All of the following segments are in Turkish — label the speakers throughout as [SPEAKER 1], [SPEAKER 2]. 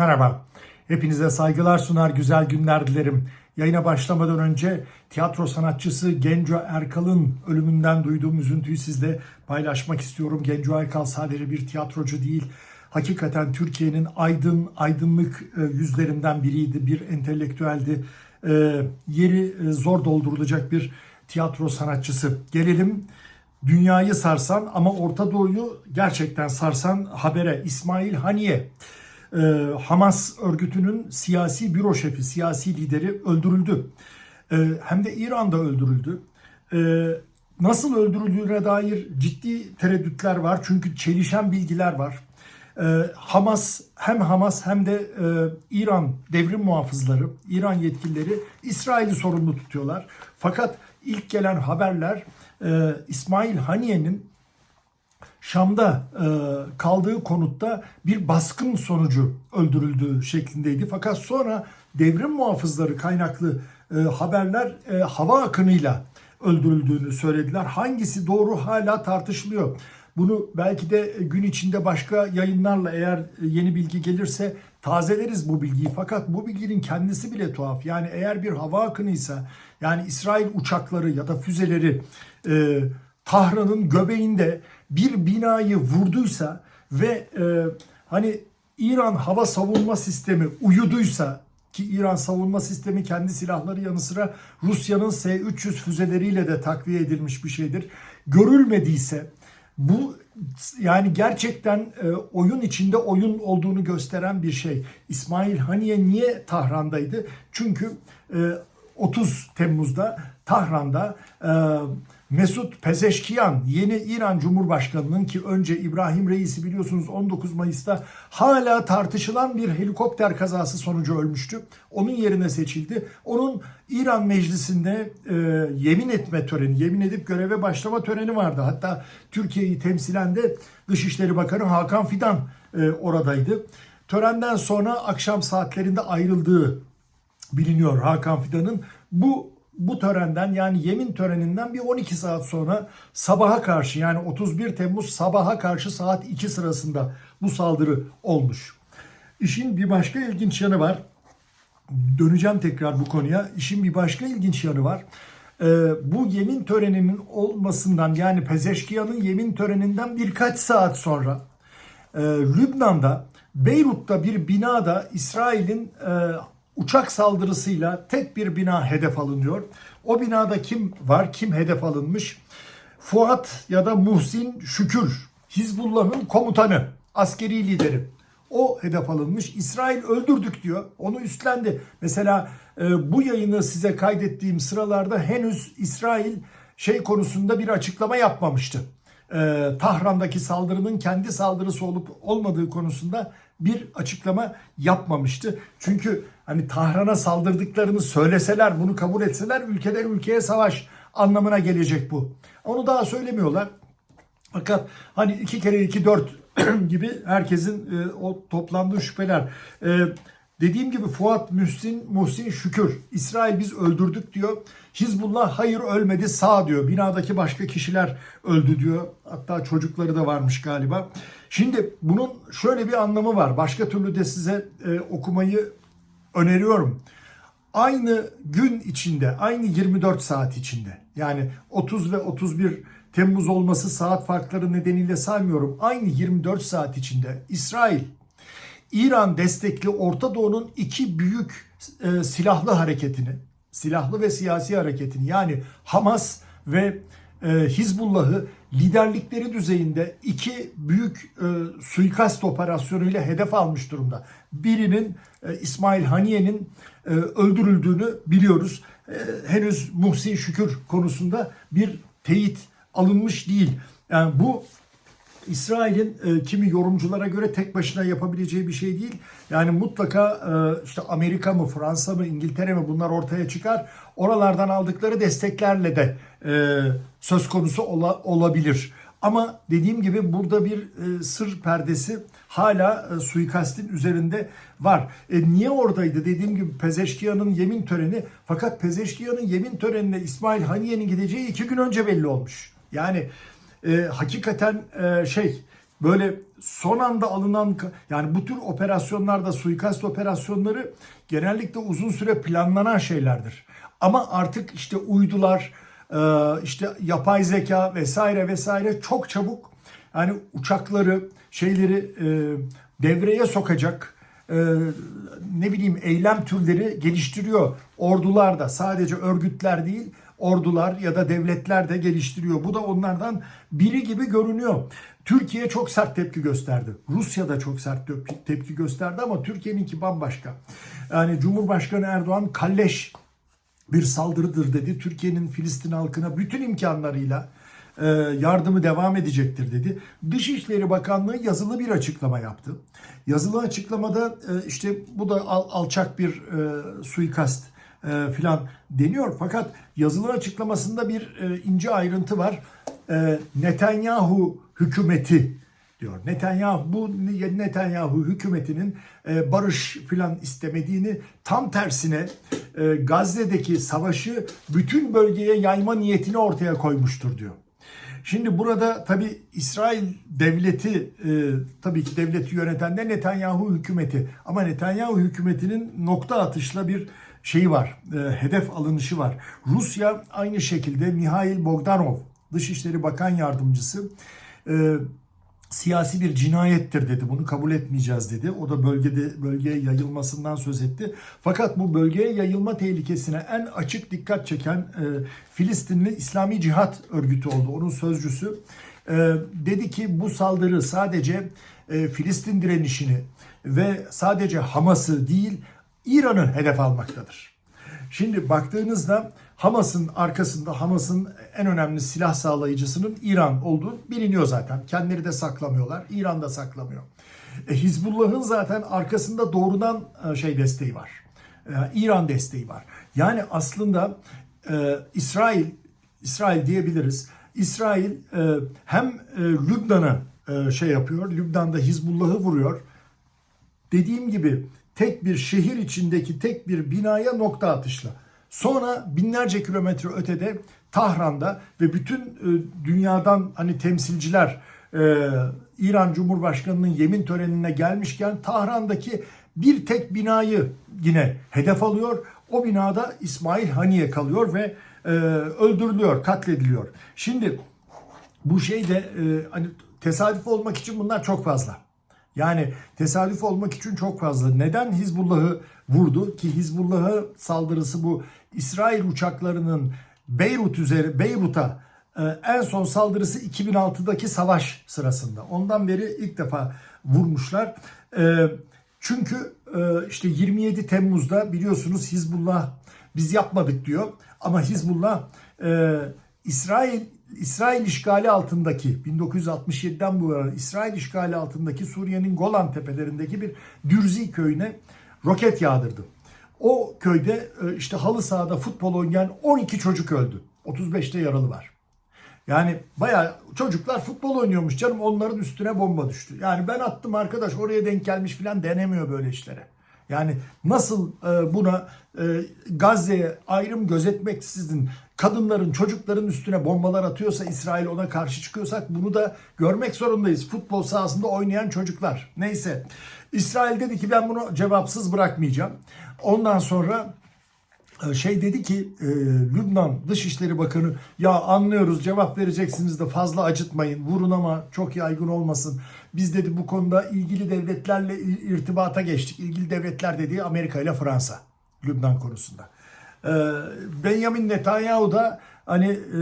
[SPEAKER 1] Merhaba. Hepinize saygılar sunar, güzel günler dilerim. Yayına başlamadan önce tiyatro sanatçısı Genco Erkal'ın ölümünden duyduğum üzüntüyü sizle paylaşmak istiyorum. Genco Erkal sadece bir tiyatrocu değil, hakikaten Türkiye'nin aydın, aydınlık e, yüzlerinden biriydi, bir entelektüeldi. E, Yeri e, zor doldurulacak bir tiyatro sanatçısı. Gelelim dünyayı sarsan ama Orta Doğu'yu gerçekten sarsan habere İsmail Haniye. Ee, Hamas örgütünün siyasi büro şefi, siyasi lideri öldürüldü. Ee, hem de İran'da öldürüldü. Ee, nasıl öldürüldüğüne dair ciddi tereddütler var. Çünkü çelişen bilgiler var. Hamas hem Hamas hem de e, İran devrim muhafızları, İran yetkilileri İsrail'i sorumlu tutuyorlar. Fakat ilk gelen haberler e, İsmail Haniye'nin Şam'da e, kaldığı konutta bir baskın sonucu öldürüldüğü şeklindeydi. Fakat sonra devrim muhafızları kaynaklı e, haberler e, hava akınıyla öldürüldüğünü söylediler. Hangisi doğru hala tartışılıyor. Bunu belki de gün içinde başka yayınlarla eğer yeni bilgi gelirse tazeleriz bu bilgiyi. Fakat bu bilginin kendisi bile tuhaf. Yani eğer bir hava akınıysa yani İsrail uçakları ya da füzeleri e, Tahran'ın göbeğinde bir binayı vurduysa ve e, hani İran hava savunma sistemi uyuduysa ki İran savunma sistemi kendi silahları yanı sıra Rusya'nın S-300 füzeleriyle de takviye edilmiş bir şeydir. Görülmediyse bu yani gerçekten e, oyun içinde oyun olduğunu gösteren bir şey. İsmail Haniye niye Tahran'daydı? Çünkü e, 30 Temmuz'da Tahran'da e, Mesut Pezeşkiyan yeni İran Cumhurbaşkanı'nın ki önce İbrahim Reis'i biliyorsunuz 19 Mayıs'ta hala tartışılan bir helikopter kazası sonucu ölmüştü. Onun yerine seçildi. Onun İran Meclisi'nde e, yemin etme töreni, yemin edip göreve başlama töreni vardı. Hatta Türkiye'yi temsilen de Dışişleri Bakanı Hakan Fidan e, oradaydı. Törenden sonra akşam saatlerinde ayrıldığı biliniyor Hakan Fidan'ın. Bu bu törenden yani yemin töreninden bir 12 saat sonra sabaha karşı yani 31 Temmuz sabaha karşı saat 2 sırasında bu saldırı olmuş. İşin bir başka ilginç yanı var. Döneceğim tekrar bu konuya. İşin bir başka ilginç yanı var. Ee, bu yemin töreninin olmasından yani Pezeşkiyan'ın yemin töreninden birkaç saat sonra e, Lübnan'da Beyrut'ta bir binada İsrail'in e, uçak saldırısıyla tek bir bina hedef alınıyor. O binada kim var, kim hedef alınmış? Fuat ya da Muhsin Şükür, Hizbullah'ın komutanı, askeri lideri. O hedef alınmış. İsrail öldürdük diyor. Onu üstlendi. Mesela e, bu yayını size kaydettiğim sıralarda henüz İsrail şey konusunda bir açıklama yapmamıştı. E, Tahran'daki saldırının kendi saldırısı olup olmadığı konusunda bir açıklama yapmamıştı. Çünkü hani Tahran'a saldırdıklarını söyleseler, bunu kabul etseler ülkeden ülkeye savaş anlamına gelecek bu. Onu daha söylemiyorlar. Fakat hani iki kere iki dört gibi herkesin e, o toplandığı şüpheler. E, dediğim gibi Fuat Muhsin, Muhsin Şükür İsrail biz öldürdük diyor. Hizbullah hayır ölmedi sağ diyor. Binadaki başka kişiler öldü diyor. Hatta çocukları da varmış galiba. Şimdi bunun şöyle bir anlamı var. Başka türlü de size e, okumayı öneriyorum. Aynı gün içinde, aynı 24 saat içinde yani 30 ve 31 Temmuz olması saat farkları nedeniyle saymıyorum. Aynı 24 saat içinde İsrail, İran destekli Orta Doğu'nun iki büyük e, silahlı hareketini, silahlı ve siyasi hareketini yani Hamas ve e, Hizbullah'ı liderlikleri düzeyinde iki büyük e, suikast operasyonuyla hedef almış durumda. Birinin e, İsmail Haniye'nin e, öldürüldüğünü biliyoruz. E, henüz Muhsin Şükür konusunda bir teyit alınmış değil. Yani bu İsrail'in e, kimi yorumculara göre tek başına yapabileceği bir şey değil. Yani mutlaka e, işte Amerika mı, Fransa mı, İngiltere mi bunlar ortaya çıkar. Oralardan aldıkları desteklerle de e, söz konusu ola, olabilir. Ama dediğim gibi burada bir e, sır perdesi hala e, suikastin üzerinde var. E, niye oradaydı? Dediğim gibi Pezeşkiyan'ın yemin töreni fakat Pezeşkiyan'ın yemin törenine İsmail Haniye'nin gideceği iki gün önce belli olmuş. Yani e, hakikaten e, şey böyle son anda alınan yani bu tür operasyonlarda suikast operasyonları genellikle uzun süre planlanan şeylerdir. Ama artık işte uydular, işte yapay zeka vesaire vesaire çok çabuk yani uçakları şeyleri e, devreye sokacak e, ne bileyim eylem türleri geliştiriyor. Ordular da sadece örgütler değil ordular ya da devletler de geliştiriyor. Bu da onlardan biri gibi görünüyor. Türkiye çok sert tepki gösterdi. Rusya da çok sert tep- tepki gösterdi ama Türkiye'ninki bambaşka. Yani Cumhurbaşkanı Erdoğan kalleş bir saldırıdır dedi. Türkiye'nin Filistin halkına bütün imkanlarıyla e, yardımı devam edecektir dedi. Dışişleri Bakanlığı yazılı bir açıklama yaptı. Yazılı açıklamada e, işte bu da al- alçak bir e, suikast filan deniyor. Fakat yazılı açıklamasında bir ince ayrıntı var. Netanyahu hükümeti diyor. Netanyahu bu Netanyahu hükümetinin e, barış filan istemediğini tam tersine e, Gazze'deki savaşı bütün bölgeye yayma niyetini ortaya koymuştur diyor. Şimdi burada tabi İsrail devleti e, tabii ki devleti yöneten de Netanyahu hükümeti ama Netanyahu hükümetinin nokta atışla bir şeyi var, e, hedef alınışı var. Rusya aynı şekilde Mihail Bogdanov, Dışişleri Bakan Yardımcısı, e, siyasi bir cinayettir dedi. Bunu kabul etmeyeceğiz dedi. O da bölgede bölgeye yayılmasından söz etti. Fakat bu bölgeye yayılma tehlikesine en açık dikkat çeken e, Filistinli İslami Cihat Örgütü oldu. Onun sözcüsü e, dedi ki bu saldırı sadece e, Filistin direnişini ve sadece Hamas'ı değil İran'ı hedef almaktadır. Şimdi baktığınızda Hamas'ın arkasında Hamas'ın en önemli silah sağlayıcısının İran olduğu biliniyor zaten. Kendileri de saklamıyorlar. İran da saklamıyor. E, Hizbullah'ın zaten arkasında doğrudan e, şey desteği var. E, İran desteği var. Yani aslında e, İsrail İsrail diyebiliriz. İsrail e, hem e, Lübnan'a e, şey yapıyor. Lübnan'da Hizbullah'ı vuruyor dediğim gibi tek bir şehir içindeki tek bir binaya nokta atışla. Sonra binlerce kilometre ötede Tahran'da ve bütün e, dünyadan hani temsilciler e, İran Cumhurbaşkanı'nın yemin törenine gelmişken Tahran'daki bir tek binayı yine hedef alıyor. O binada İsmail Haniye kalıyor ve e, öldürülüyor, katlediliyor. Şimdi bu şey de hani tesadüf olmak için bunlar çok fazla. Yani tesadüf olmak için çok fazla. Neden Hizbullah'ı vurdu ki Hizbullah'ı saldırısı bu İsrail uçaklarının Beyrut üzeri Beyrut'a e, en son saldırısı 2006'daki savaş sırasında. Ondan beri ilk defa vurmuşlar. E, çünkü e, işte 27 Temmuz'da biliyorsunuz Hizbullah biz yapmadık diyor ama Hizbullah İsrail İsrail işgali altındaki 1967'den bu yana İsrail işgali altındaki Suriye'nin Golan tepelerindeki bir Dürzi köyüne roket yağdırdı. O köyde e, işte halı sahada futbol oynayan 12 çocuk öldü. 35'te yaralı var. Yani bayağı çocuklar futbol oynuyormuş canım onların üstüne bomba düştü. Yani ben attım arkadaş oraya denk gelmiş filan denemiyor böyle işlere. Yani nasıl e, buna e, Gazze'ye ayrım gözetmeksizin kadınların, çocukların üstüne bombalar atıyorsa İsrail ona karşı çıkıyorsak bunu da görmek zorundayız. Futbol sahasında oynayan çocuklar. Neyse. İsrail dedi ki ben bunu cevapsız bırakmayacağım. Ondan sonra e, şey dedi ki e, Lübnan Dışişleri Bakanı ya anlıyoruz cevap vereceksiniz de fazla acıtmayın vurun ama çok yaygın olmasın. Biz dedi bu konuda ilgili devletlerle irtibata geçtik. İlgili devletler dediği Amerika ile Fransa Lübnan konusunda. E, Benjamin Netanyahu da hani e,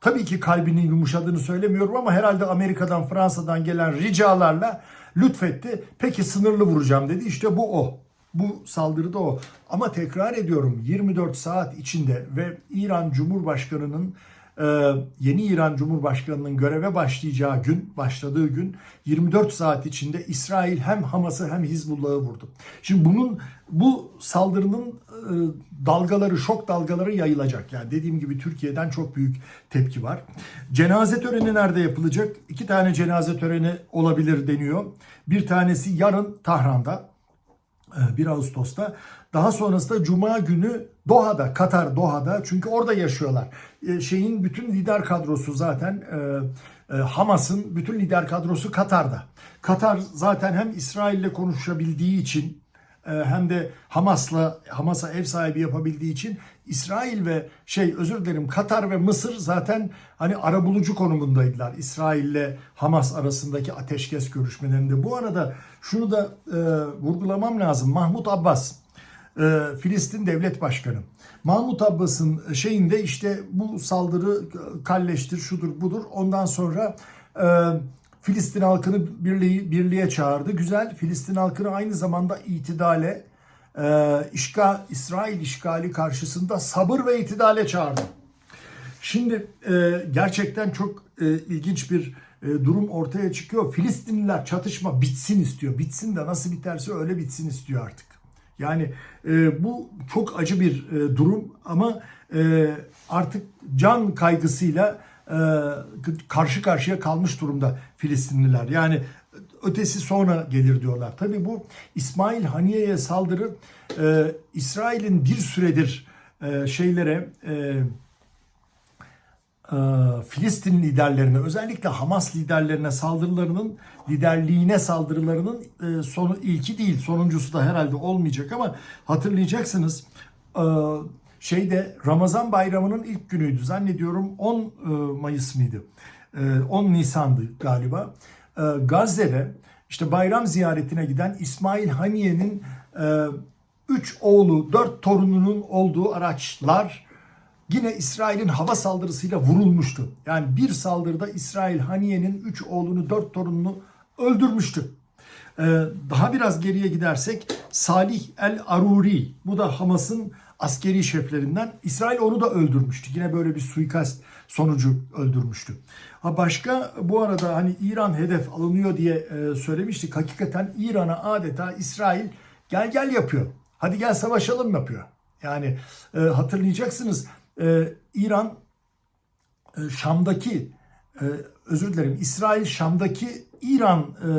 [SPEAKER 1] tabii ki kalbinin yumuşadığını söylemiyorum ama herhalde Amerika'dan Fransa'dan gelen ricalarla lütfetti. Peki sınırlı vuracağım dedi. İşte bu o. Bu saldırıda o. Ama tekrar ediyorum 24 saat içinde ve İran Cumhurbaşkanı'nın e, yeni İran Cumhurbaşkanı'nın göreve başlayacağı gün, başladığı gün 24 saat içinde İsrail hem Hamas'ı hem Hizbullah'ı vurdu. Şimdi bunun bu saldırının e, dalgaları, şok dalgaları yayılacak. Yani dediğim gibi Türkiye'den çok büyük tepki var. Cenaze töreni nerede yapılacak? İki tane cenaze töreni olabilir deniyor. Bir tanesi yarın Tahran'da. 1 Ağustos'ta. Daha sonrasında Cuma günü Doha'da, Katar Doha'da çünkü orada yaşıyorlar. E, şeyin bütün lider kadrosu zaten e, e, Hamas'ın bütün lider kadrosu Katar'da. Katar zaten hem İsrail'le konuşabildiği için e, hem de Hamas'la Hamas'a ev sahibi yapabildiği için İsrail ve şey özür dilerim Katar ve Mısır zaten hani arabulucu konumundaydılar İsrail'le Hamas arasındaki ateşkes görüşmelerinde. Bu arada şunu da e, vurgulamam lazım. Mahmut Abbas e, Filistin Devlet Başkanı. Mahmut Abbas'ın şeyinde işte bu saldırı kalleştir, şudur budur. Ondan sonra e, Filistin halkını birliği, birliğe çağırdı. Güzel. Filistin halkını aynı zamanda itidale, e, işgal, İsrail işgali karşısında sabır ve itidale çağırdı. Şimdi e, gerçekten çok e, ilginç bir e, durum ortaya çıkıyor. Filistinliler çatışma bitsin istiyor. Bitsin de nasıl biterse öyle bitsin istiyor artık. Yani e, bu çok acı bir e, durum ama e, artık can kaygısıyla e, karşı karşıya kalmış durumda Filistinliler. Yani ötesi sonra gelir diyorlar. Tabii bu İsmail Haniye'ye saldırı e, İsrail'in bir süredir e, şeylere e, e, Filistin liderlerine özellikle Hamas liderlerine saldırılarının liderliğine saldırılarının e, sonu ilki değil sonuncusu da herhalde olmayacak ama hatırlayacaksınız şeyde Ramazan bayramının ilk günüydü zannediyorum 10 e, Mayıs mıydı E, 10 Nisan'dı galiba E, Gazze'de işte bayram ziyaretine giden İsmail Haniye'nin 3 oğlu 4 torununun olduğu araçlar yine İsrail'in hava saldırısıyla vurulmuştu. Yani bir saldırıda İsrail Haniye'nin 3 oğlunu 4 torununu öldürmüştü. Daha biraz geriye gidersek Salih El Aruri bu da Hamas'ın askeri şeflerinden İsrail onu da öldürmüştü. Yine böyle bir suikast sonucu öldürmüştü. Ha başka bu arada hani İran hedef alınıyor diye e, söylemiştik. Hakikaten İran'a adeta İsrail gel gel yapıyor. Hadi gel savaşalım yapıyor. Yani e, hatırlayacaksınız e, İran e, Şam'daki e, özür dilerim İsrail Şam'daki İran e,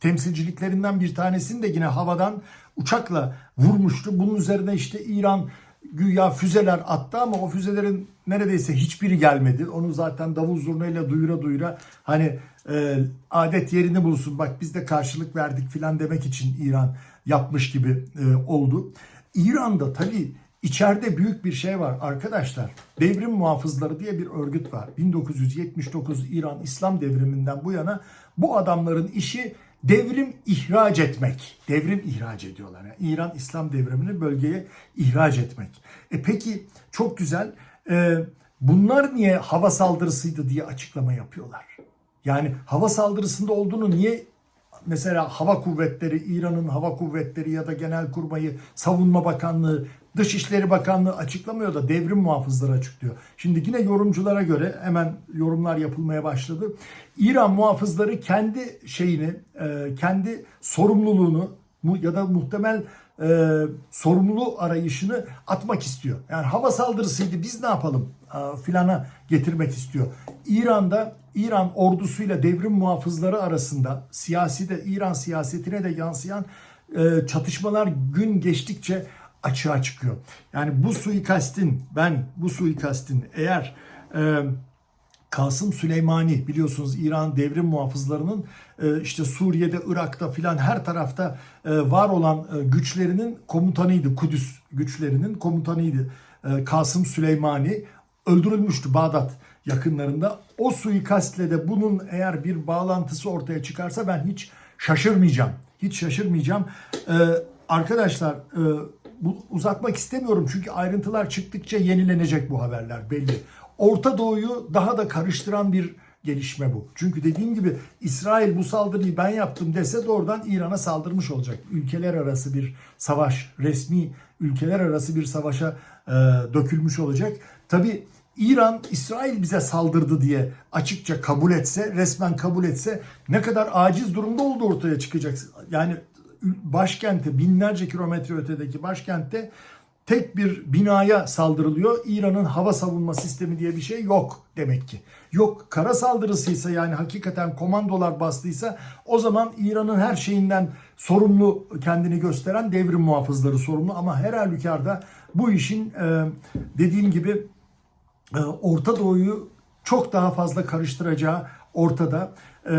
[SPEAKER 1] temsilciliklerinden bir tanesini de yine havadan uçakla vurmuştu. Bunun üzerine işte İran güya füzeler attı ama o füzelerin neredeyse hiçbiri gelmedi. Onu zaten davul zurnayla duyura duyura hani e, adet yerini bulsun bak biz de karşılık verdik filan demek için İran yapmış gibi e, oldu. İran'da tabii içeride büyük bir şey var arkadaşlar. Devrim muhafızları diye bir örgüt var. 1979 İran İslam devriminden bu yana bu adamların işi devrim ihraç etmek. Devrim ihraç ediyorlar. Yani İran İslam devrimini bölgeye ihraç etmek. E peki çok güzel. E, bunlar niye hava saldırısıydı diye açıklama yapıyorlar. Yani hava saldırısında olduğunu niye mesela hava kuvvetleri, İran'ın hava kuvvetleri ya da genel kurmayı, savunma bakanlığı, Dışişleri Bakanlığı açıklamıyor da devrim muhafızları açıklıyor. Şimdi yine yorumculara göre hemen yorumlar yapılmaya başladı. İran muhafızları kendi şeyini, e, kendi sorumluluğunu ya da muhtemel e, sorumluluğu arayışını atmak istiyor. Yani hava saldırısıydı biz ne yapalım e, filana getirmek istiyor. İran'da İran ordusuyla devrim muhafızları arasında siyasi de İran siyasetine de yansıyan e, çatışmalar gün geçtikçe açığa çıkıyor. Yani bu suikastin ben bu suikastin eğer e, Kasım Süleymani biliyorsunuz İran devrim muhafızlarının e, işte Suriye'de, Irak'ta filan her tarafta e, var olan e, güçlerinin komutanıydı. Kudüs güçlerinin komutanıydı. Kasım Süleymani öldürülmüştü Bağdat yakınlarında. O suikastle de bunun eğer bir bağlantısı ortaya çıkarsa ben hiç şaşırmayacağım. Hiç şaşırmayacağım. Arkadaşlar bu, uzatmak istemiyorum çünkü ayrıntılar çıktıkça yenilenecek bu haberler belli. Orta Doğu'yu daha da karıştıran bir gelişme bu. Çünkü dediğim gibi İsrail bu saldırıyı ben yaptım dese doğrudan İran'a saldırmış olacak. Ülkeler arası bir savaş, resmi ülkeler arası bir savaşa e, dökülmüş olacak. Tabi İran İsrail bize saldırdı diye açıkça kabul etse, resmen kabul etse ne kadar aciz durumda olduğu ortaya çıkacak. Yani başkente binlerce kilometre ötedeki başkentte tek bir binaya saldırılıyor. İran'ın hava savunma sistemi diye bir şey yok demek ki. Yok kara saldırısıysa yani hakikaten komandolar bastıysa o zaman İran'ın her şeyinden sorumlu kendini gösteren devrim muhafızları sorumlu ama her halükarda bu işin e, dediğim gibi e, Orta Doğu'yu çok daha fazla karıştıracağı ortada. Ee,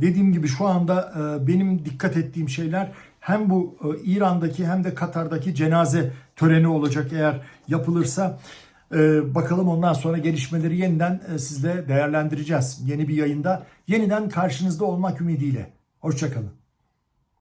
[SPEAKER 1] dediğim gibi şu anda e, benim dikkat ettiğim şeyler hem bu e, İran'daki hem de Katar'daki cenaze töreni olacak eğer yapılırsa. Ee, bakalım ondan sonra gelişmeleri yeniden e, sizle değerlendireceğiz. Yeni bir yayında yeniden karşınızda olmak ümidiyle. Hoşçakalın.